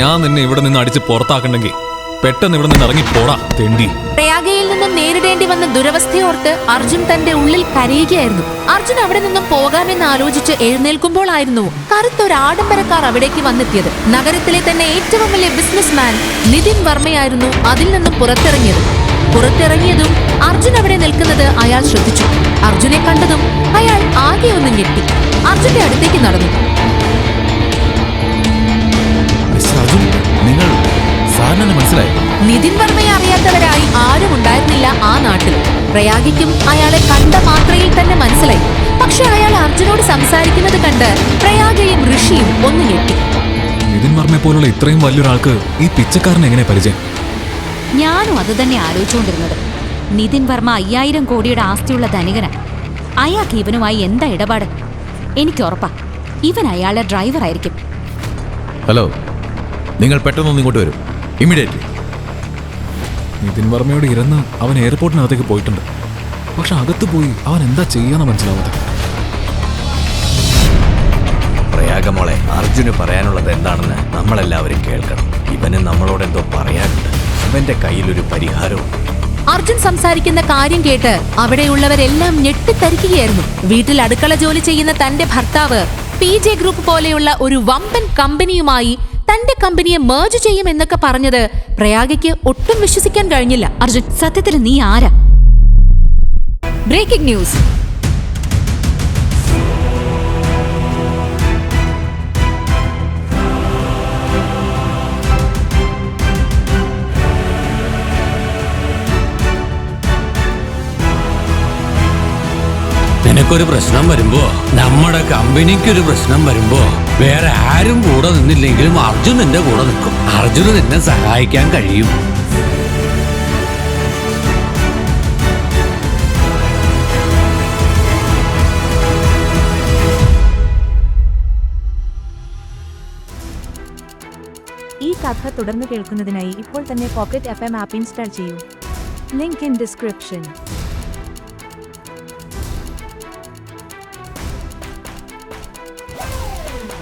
ഞാൻ നിന്നെ ഇവിടെ നിന്ന് അടിച്ച് പുറത്താക്കണ്ടെങ്കിൽ പെട്ടെന്ന് ഇവിടെ നിന്ന് ഇറങ്ങി പോടാ തെണ്ടി. പ്രയാഗയിൽ നിന്നും നേരിടേണ്ടി വന്ന ദുരവസ്ഥയോർത്ത് അർജുൻ തന്റെ ഉള്ളിൽ കരയുകയായിരുന്നു. അർജുൻ അവിടെ നിന്നും പോകാമെന്ന് ആലോചിച്ച് എഴുന്നേൽക്കുമ്പോഴായിരുന്നു കറുത്തൊരു ആഡംബരക്കാർ അവിടേക്ക് വന്നെത്തിയത്. നഗരത്തിലെ തന്നെ ഏറ്റവും വലിയ ബിസിനസ്മാൻ നിതിൻ വർമ്മയായിരുന്നു അതിൽ നിന്നും പുറത്തിറങ്ങിയത്. പുറത്തിറങ്ങിയതും അർജുൻ അവിടെ നിൽക്കുന്നത് അയാൾ ശ്രദ്ധിച്ചു. അർജുനെ കണ്ടതും അയാൾ ആകെ ഒന്നും ഞെട്ടി. അർജുന്റെ അടുത്തേക്ക് നടന്നു. സാറിനെ മനസ്സിലായി. നിതിൻ വർമ്മയെ അറിയാത്തവരായി ആരും ഉണ്ടായിരുന്നില്ല ആ നാട്ടിൽ. പ്രയാഗിക്കും അയാളെ കണ്ട മാത്രയിൽ തന്നെ മനസ്സിലായി. പക്ഷെ അയാൾ അർജുനോട് സംസാരിക്കുന്നത് കണ്ട് പ്രയാഗയും ഋഷിയും ഒന്ന് ഞെട്ടി. നിതിൻ വർമ്മയെ പോലുള്ള ഇത്രയും വലിയൊരാൾക്ക് ഈ പിച്ചക്കാരനെ എങ്ങനെ പരിചയം? ഞാനും അത് തന്നെ ആലോചിച്ചുകൊണ്ടിരുന്നത്. നിതിൻ വർമ്മ അയ്യായിരം കോടിയുടെ ആസ്തിയുള്ള ധനികനാണ് അയാൾക്ക് ഇവനുമായി എന്താ ഇടപാട്? എനിക്ക് ഉറപ്പാ. ഇവൻ അയാളെ ഡ്രൈവർ ആയിരിക്കും ഹലോ നിങ്ങൾ പെട്ടെന്നൊന്ന് ഇങ്ങോട്ട് വരും. ഇമ്മീഡിയറ്റ്ലി നിതിൻ വർമ്മയോട് ഇരന്ന് അവൻ എയർപോർട്ടിനകത്തേക്ക് പോയിട്ടുണ്ട്. പക്ഷെ അകത്ത് പോയി അവൻ എന്താ ചെയ്യാന്ന് മനസ്സിലാവാതെ. പ്രയാഗമോളെ അർജുന് പറയാനുള്ളത് എന്താണെന്ന് നമ്മളെല്ലാവരും കേൾക്കണം. ഇവന് നമ്മളോട് എന്തോ പറയാനുണ്ട്. ഇവന്റെ കയ്യിലൊരു പരിഹാരവും. അർജുൻ സംസാരിക്കുന്ന കാര്യം കേട്ട് അവിടെയുള്ളവരെല്ലാം ഞെട്ടിത്തരിക്കുകയായിരുന്നു. വീട്ടിൽ അടുക്കള ജോലി ചെയ്യുന്ന തന്റെ ഭർത്താവ് പി ജെ ഗ്രൂപ്പ് പോലെയുള്ള ഒരു വമ്പൻ കമ്പനിയുമായി തന്റെ കമ്പനിയെ മേർജ് ചെയ്യും എന്നൊക്കെ പറഞ്ഞത് പ്രയാഗയ്ക്ക് ഒട്ടും വിശ്വസിക്കാൻ കഴിഞ്ഞില്ല. അർജുൻ സത്യത്തിൽ നീ ആരാ? ബ്രേക്കിംഗ് ന്യൂസ് നിനക്കൊരു പ്രശ്നം വരുമ്പോ നമ്മുടെ കമ്പനിക്കൊരു പ്രശ്നം വരുമ്പോ വേറെ ആരും കൂടെ നിന്നില്ലെങ്കിലും അർജുൻ നിന്റെ കൂടെ നിൽക്കും. അർജുന് നിന്നെ സഹായിക്കാൻ കഴിയും. ഈ കഥ തുടർന്ന് കേൾക്കുന്നതിനായി ഇപ്പോൾ തന്നെ pocket F M app install ചെയ്യൂ. Link in description